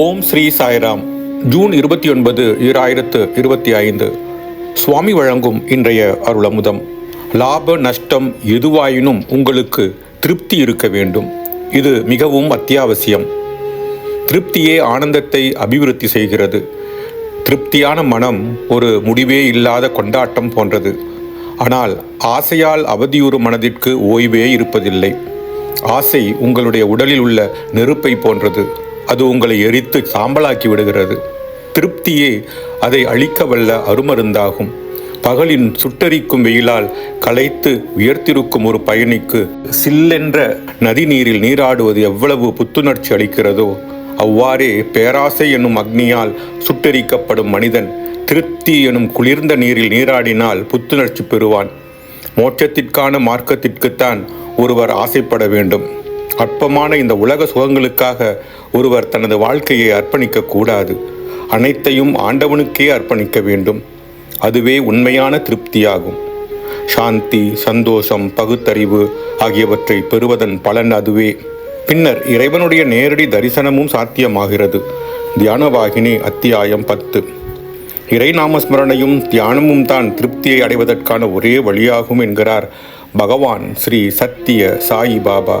ஓம் Sri Sairam. June இருபத்தி ஒன்பது ஈராயிரத்து இருபத்தி ஐந்து. சுவாமி வழங்கும் இன்றைய அருளமுதம். லாப நஷ்டம் எதுவாயினும் உங்களுக்கு திருப்தி இருக்க வேண்டும். இது மிகவும் அத்தியாவசியம். திருப்தியே ஆனந்தத்தை அபிவிருத்தி செய்கிறது. திருப்தியான மனம் ஒரு முடிவே இல்லாத கொண்டாட்டம் போன்றது. ஆனால் ஆசையால் அவதியுறு மனதிற்கு ஓய்வே இருப்பதில்லை. ஆசை உங்களுடைய உடலில் உள்ள நெருப்பை போன்றது. அது உங்களை எரித்து சாம்பலாக்கி விடுகிறது. திருப்தியே அதை அழிக்க வல்ல அருமருந்தாகும். பகலின் சுட்டரிக்கும் வெயிலால் களைத்து உயர்த்திருக்கும் ஒரு பயணிக்கு சில்லென்ற நதி நீரில் நீராடுவது எவ்வளவு புத்துணர்ச்சி அளிக்கிறதோ அவ்வாறே பேராசை என்னும் அக்னியால் சுட்டெரிக்கப்படும் மனிதன் திருப்தி எனும் குளிர்ந்த நீரில் நீராடினால் புத்துணர்ச்சி பெறுவான். மோட்சத்திற்கான மார்க்கத்திற்குத்தான் ஒருவர் ஆசைப்பட வேண்டும். அற்பமான இந்த உலக சுகங்களுக்காக ஒருவர் தனது வாழ்க்கையை அர்ப்பணிக்க கூடாது. அனைத்தையும் ஆண்டவனுக்கே அர்ப்பணிக்க வேண்டும். அதுவே உண்மையான திருப்தியாகும். சாந்தி சந்தோஷம் பகுத்தறிவு ஆகியவற்றை பெறுவதன் பலன் அதுவே. பின்னர் இறைவனுடைய நேரடி தரிசனமும் சாத்தியமாகிறது. தியானவாகினி அத்தியாயம் பத்து. இறை நாமஸ்மரணையும் தியானமும் தான் திருப்தியை அடைவதற்கான ஒரே வழியாகும் என்கிறார் பகவான் ஸ்ரீ சத்திய சாயி பாபா.